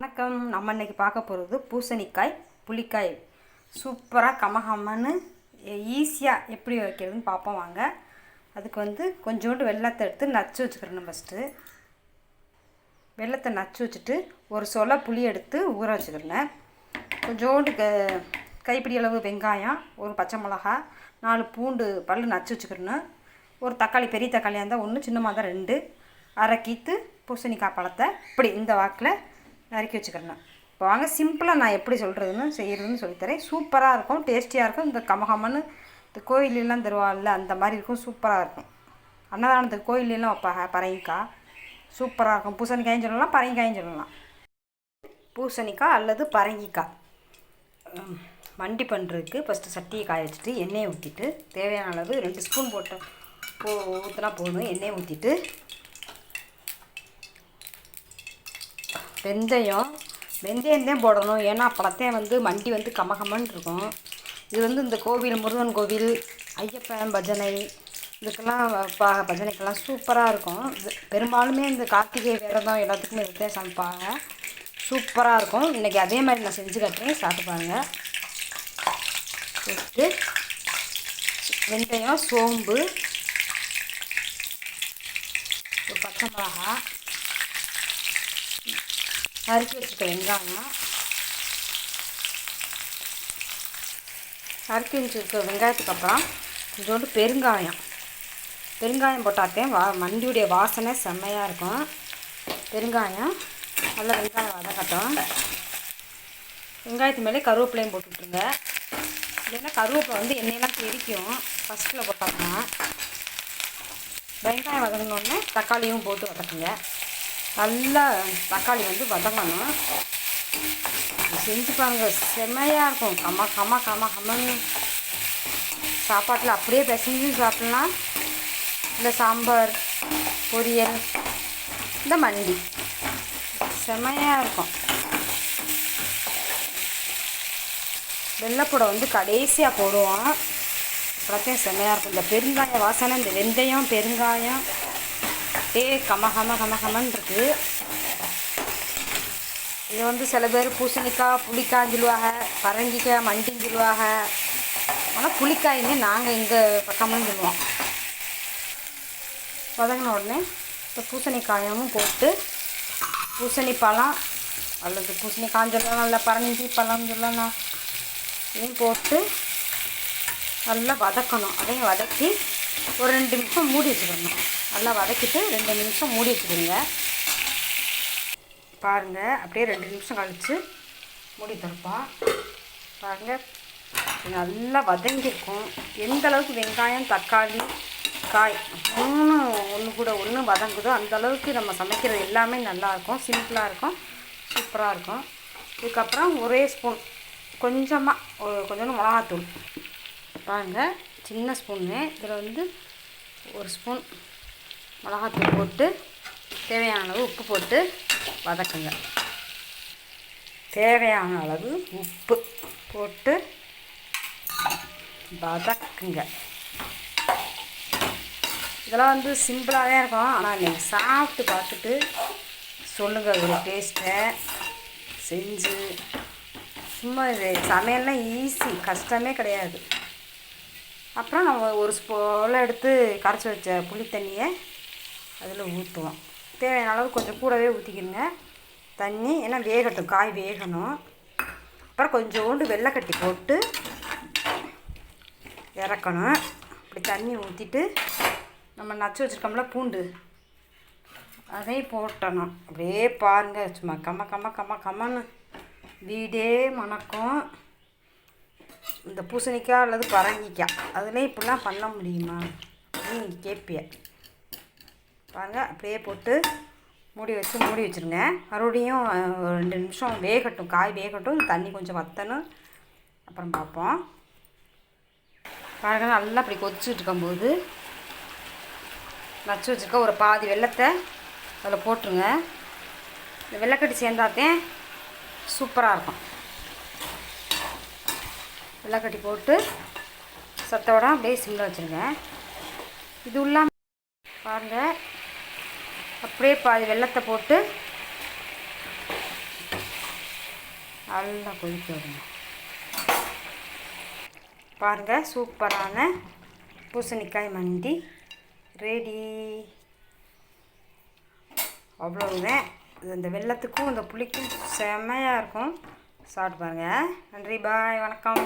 வணக்கம். நம்ம இன்னைக்கு பார்க்க போகிறது பூசணிக்காய் புளிக்காய். சூப்பராக கமகமன்னு ஈஸியாக எப்படி வைக்கிறதுன்னு பார்ப்போம் வாங்க. அதுக்கு வந்து கொஞ்சோண்டு வெள்ளத்தை எடுத்து நச்சு வச்சுக்கிறணும் ஃபஸ்ட்டு வெள்ளத்தை நச்சு வச்சுட்டு ஒரு சொல புளி எடுத்து ஊற வச்சுக்கிறேன். கொஞ்சோண்டு க கைப்பிடி அளவு வெங்காயம் ஒரு பச்சை மிளகா நாலு பூண்டு பல் நச்சு வச்சுக்கிறணும் ஒரு தக்காளி பெரிய தக்காளியாக இருந்தால் ஒன்று சின்னமாக தான் ரெண்டு. அரை கீத்து பூசணிக்காய் பழத்தை இப்படி இந்த வாக்கில் நறுக்கி வச்சுக்கிறேன். இப்போ வாங்க சிம்பிளாக நான் எப்படி சொல்கிறதுன்னு செய்கிறதுன்னு சொல்லித்தரேன். சூப்பராக இருக்கும் டேஸ்டியாக இருக்கும். இந்த கமகமன்னு இந்த கோயிலெலாம் தருவாள்ல அந்த மாதிரி இருக்கும். சூப்பராக இருக்கும். அன்னதானத்துக்கு கோயிலெலாம் வைப்பாங்க பரங்கிக்காய். சூப்பராக இருக்கும். பூசணிக்காயும் சொல்லலாம் பரங்கிக்காயும் சொல்லலாம். பூசணிக்காய் அல்லது பரங்கிக்காய். மண்டி பண்ணுறதுக்கு ஃபஸ்ட்டு சட்டியை காய வச்சுட்டு எண்ணெயை ஊற்றிட்டு தேவையான அளவு ரெண்டு ஸ்பூன் போட்டு போ ஊற்றினா போதும். எண்ணெயை ஊற்றிட்டு வெந்தயம் வெந்தயம் தான் போடணும். ஏன்னா அப்பளத்தையும் வந்து மண்டி வந்து கமகமன்னு இருக்கும். இது வந்து இந்த கோவில் முருகன் கோவில் ஐயப்பன் பஜனை இதுக்கெல்லாம் ப பஜனைக்கெல்லாம் சூப்பராக இருக்கும். இது பெரும்பாலுமே இந்த கார்த்திகை விரதம் எல்லாத்துக்குமே இதுதான் சமைப்பாங்க. சூப்பராக இருக்கும். இன்றைக்கி அதே மாதிரி நான் செஞ்சு கட்டுறேன். சாப்பிட்டு பாருங்கள் ஃபஸ்ட்டு வெந்தயம் சோம்பு ஒரு பச்சை மிளகா நறுக்கி வச்சுக்க வெங்காயம். நறுக்கி வச்சுருக்க வெங்காயத்துக்கு அப்புறம் கொஞ்சோண்டு பெருங்காயம். பெருங்காயம் போட்டாத்தே வா மண்டியுடைய வாசனை செம்மையாக இருக்கும். பெருங்காயம் நல்லா வெங்காயம் வதக்கட்டும். வெங்காயத்து மேலே கருவேப்பிலையும் போட்டு விட்ருங்க இல்லைன்னா கருவேப்பிலை வந்து எண்ணெயெல்லாம் தெரிக்கும் ஃபஸ்ட்டில் போட்டோம்னா வெங்காயம் வதங்கினோடனே தக்காளியும் போட்டு வதக்குங்க. நல்லா தக்காளி வந்து வதங்கணும் செஞ்சு பாருங்க செம்மையாக இருக்கும். கம கம கம கமன்னு. சாப்பாட்டில் அப்படியே பிசைஞ்சு சாப்பிட்லாம். இல்லை சாம்பார் பொரியல் இந்த மண்டி. செம்மையாக இருக்கும். வெள்ளைப்பூடை வந்து கடைசியாக போடுவோம். அப்புறத்தையும் செம்மையாக இருக்கும். இந்த பெருங்காய வாசனை இந்த வெந்தயம் பெருங்காயம். அப்படியே கம கம கம இருக்குது இது வந்து சில பேர் பூசணிக்காய் புளிக்காய் சொல்லுவாங்க பரங்கிக்காய் மண்டின்னு சொல்லுவாங்க. ஆனால் புளிக்காயின்னு நாங்கள் இங்கே பக்கம்னு சொல்லுவோம். வதங்கின உடனே இப்போ பூசணிக்காயமும் போட்டு பூசணி பழம் அல்லது பூசணிக்காய் சொல்லலாம் இல்லை பரங்கி பழம் சொல்லலாம் இதையும் போட்டு நல்லா வதக்கணும். அதையும் வதக்கி ஒரு ரெண்டு நிமிஷம் மூடி வச்சுக்கணும். நல்லா வதக்கிட்டு ரெண்டு நிமிஷம் மூடி வச்சுக்கோங்க. பாருங்கள் அப்படியே ரெண்டு நிமிஷம் கழித்து மூடி திறப்பா. பாருங்கள் நல்லா வதங்கியிருக்கும். எந்த அளவுக்கு வெங்காயம் தக்காளி காய் மூணு ஒன்று கூட ஒன்று வதங்குதோ அந்த அளவுக்கு நம்ம சமைக்கிறது எல்லாமே நல்லாயிருக்கும் சிம்பிளாக இருக்கும். சூப்பராக இருக்கும். இதுக்கப்புறம் ஒரே ஸ்பூன் கொஞ்சமாக கொஞ்சோண்டு மிளகாத்தூள். பாருங்கள் சின்ன ஸ்பூன்னு இதில் வந்து ஒரு ஸ்பூன் மிளகாத்தூள் போட்டு தேவையான அளவு உப்பு போட்டு வதக்குங்க. தேவையான அளவு உப்பு போட்டு வதக்குங்க. இதெல்லாம் வந்து சிம்பிளாக தான் இருக்கும். ஆனால் நீங்கள் சாப்பிட்டு பார்த்துட்டு சொல்லுங்கள் ஒரு டேஸ்ட்டை செஞ்சு. சும்மா இது சமையல்லாம் ஈஸி கஷ்டமே கிடையாது. அப்புறம் நம்ம ஒரு ஸ்பூனில் எடுத்து கரைச்சி வச்ச புளி தண்ணியை அதில் ஊற்றுவோம். தேவையான அளவு கொஞ்சம் கூடவே ஊற்றிக்கிடுங்க. தண்ணி ஏன்னா வேகட்டும் காய் வேகணும். அப்புறம் கொஞ்சோண்டு வெள்ளைக்கட்டி போட்டு இறக்கணும். இப்படி தண்ணி ஊற்றிட்டு நம்ம நச்சு வச்சுருக்கோம்ல பூண்டு. அதையும் போட்டணும். அப்படியே பாருங்க சும்மா கம்ம கம்ம கம்ம கம்மன்னு வீடே மணக்கும். இந்த பூசணிக்காய் அல்லது பரங்கிக்காய். அதுலேயும் இப்படிலாம் பண்ண முடியுமா? அப்படின்னு நீங்கள் கேட்பிய பாருங்கள் அப்படியே போட்டு மூடி வச்சு மூடி வச்சுருங்க. மறுபடியும் ரெண்டு நிமிஷம் வேகட்டும். காய் வேகட்டும். தண்ணி கொஞ்சம் வற்றணும் அப்புறம் பார்ப்போம். பாருங்கள் நல்லா அப்படி கொதிச்சுட்டு இருக்கும்போது நச்சு வச்சுருக்க ஒரு பாதி வெள்ளத்தை அதில் போட்டுருங்க. இந்த வெள்ளைக்கட்டி சேர்ந்தாத்தேன் சூப்பராக இருக்கும். வெள்ளைக்கட்டி போட்டு சத்தோட அப்படியே சிம்மில் வச்சுருங்க. இது இல்லாமல் பாருங்கள் அப்படியே பாதி வெள்ளத்தை போட்டு நல்லா கொதிக்க விடுங்க பாருங்கள் சூப்பரான பூசணிக்காய் மண்டி. ரெடி அவ்வளவுதான் இந்த வெள்ளத்துக்கும் இந்த புளிக்கும் செம்மையாக இருக்கும். சாப்பிட்டு பாருங்கள் நன்றி பாய் வணக்கம்.